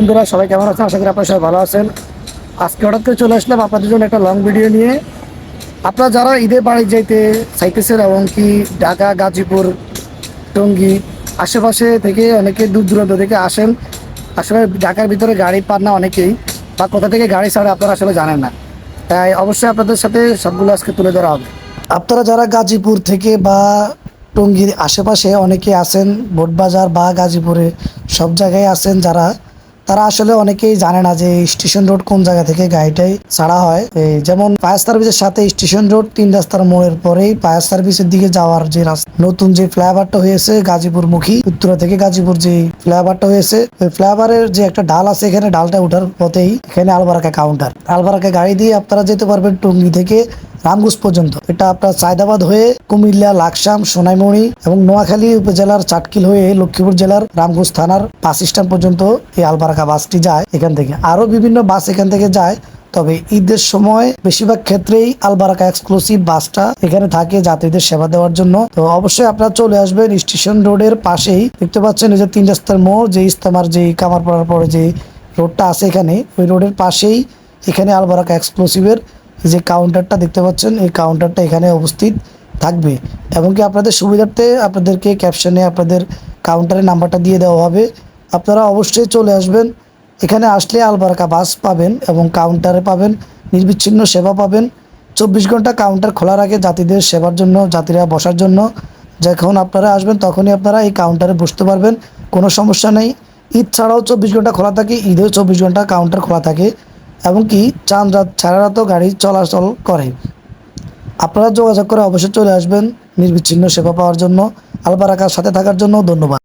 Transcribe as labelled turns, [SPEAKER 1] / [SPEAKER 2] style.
[SPEAKER 1] বন্ধুরা, সবাই কেমন আছেন? আশা করি আপনারা সবাই ভালো আছেন। আজকে হঠাৎ করে চলে আসলাম আপনাদের জন্য একটা লং ভিডিও নিয়ে। আপনারা যারা ঈদের বাড়ি যাইতে চাইতেছেন এবং কি ঢাকা, গাজীপুর, টঙ্গী আশেপাশে থেকে অনেকে দূর দূরান্ত থেকে আসেন, আসলে ঢাকার ভিতরে গাড়ি পান না অনেকেই, বা কোথা থেকে গাড়ি ছাড়ে আপনারা আসলে জানেন না। তাই অবশ্যই আপনাদের সাথে সবগুলো আজকে তুলে ধরা হবে। আপনারা যারা গাজীপুর থেকে বা টঙ্গীর আশেপাশে অনেকে আছেন বোটবাজার বা গাজীপুরে সব জায়গায় আছেন যারা তারা আসলে অনেকেই জানে না যে স্টেশন রোড কোন জায়গা থেকে গাড়িটাই ছাড়া হয়। যেমন ফায়ার সার্ভিসের সাথে স্টেশন রোড, তিন রাস্তার মোড়ের পরেই ফায়ার সার্ভিসের দিকে যাওয়ার যে রাস্তা, নতুন যে ফ্লাইওভারটা হয়েছে গাজীপুর মুখী উত্তরা থেকে গাজীপুর যে ফ্লাইওভারটা হয়েছে ওই ফ্লাইওভারের যে একটা ডাল আছে এখানে ডালটা ওঠার পথেই এখানে আলবারাকা কাউন্টার আলবারাকা গাড়ি দিয়ে আপনারা যেতে পারবেন টঙ্গী থেকে রামগুজ পর্যন্ত। এটা আপনার সায়দাবাদ হয়ে কুমিল্লা, লাকসাম সোনাইমণি এবং নোয়াখালী উপজেলার চাটকিল হয়ে লক্ষ্মীপুর জেলার রামগঞ্জ থানার বাস স্ট্যান্ড পর্যন্ত এই আলবারাকা বাসটি যায় এখান থেকে। আরও বিভিন্ন বাস এখান থেকে যায়, তবে ঈদের সময় বেশিরভাগ ক্ষেত্রেই আলবারাকা এক্সক্লুসিভ বাসটা এখানে থাকে যাত্রীদের সেবা দেওয়ার জন্য। তো অবশ্যই আপনারা চলে আসবেন স্টেশন রোডের পাশেই। দেখতে পাচ্ছেন যে তিন রাস্তার মোড়, যে ইস্তামার, যে কামার পড়ার পরে যে রোডটা আছে এখানে, ওই রোডের পাশেই এখানে আলবারাকা এক্সক্লুসিভের যে কাউন্টারটা দেখতে পাচ্ছেন, এই কাউন্টারটা এখানে অবস্থিত থাকবে। এবং কি আপনাদের সুবিধার্থে আপনাদেরকে ক্যাপশনে আপনাদের কাউন্টারের নাম্বারটা দিয়ে দেওয়া হবে। আপনারা অবশ্যই চলে আসবেন। এখানে আসলে আলবারকা বাস পাবেন এবং কাউন্টারে পাবেন, নির্বিচ্ছিন্ন সেবা পাবেন। চব্বিশ ঘণ্টা কাউন্টার খোলা রাখে যাত্রীদের সেবার জন্য, যাত্রীরা বসার জন্য যখন আপনারা আসবেন, তখনই আপনারা এই কাউন্টারে বসতে পারবেন। কোনো সমস্যা নেই। ঈদ ছাড়াও চব্বিশ ঘণ্টা খোলা থাকে, ঈদেও চব্বিশ ঘণ্টা কাউন্টার খোলা থাকে। এবং কি চাঁদ রাত, সারা রাতও গাড়ি চলাচল করে। আপনারা যোগাযোগ করে অবশ্যই চলে আসবেন নির্বিচ্ছিন্ন সেবা পাওয়ার জন্য। আলবারাকার সাথে থাকার জন্য ধন্যবাদ।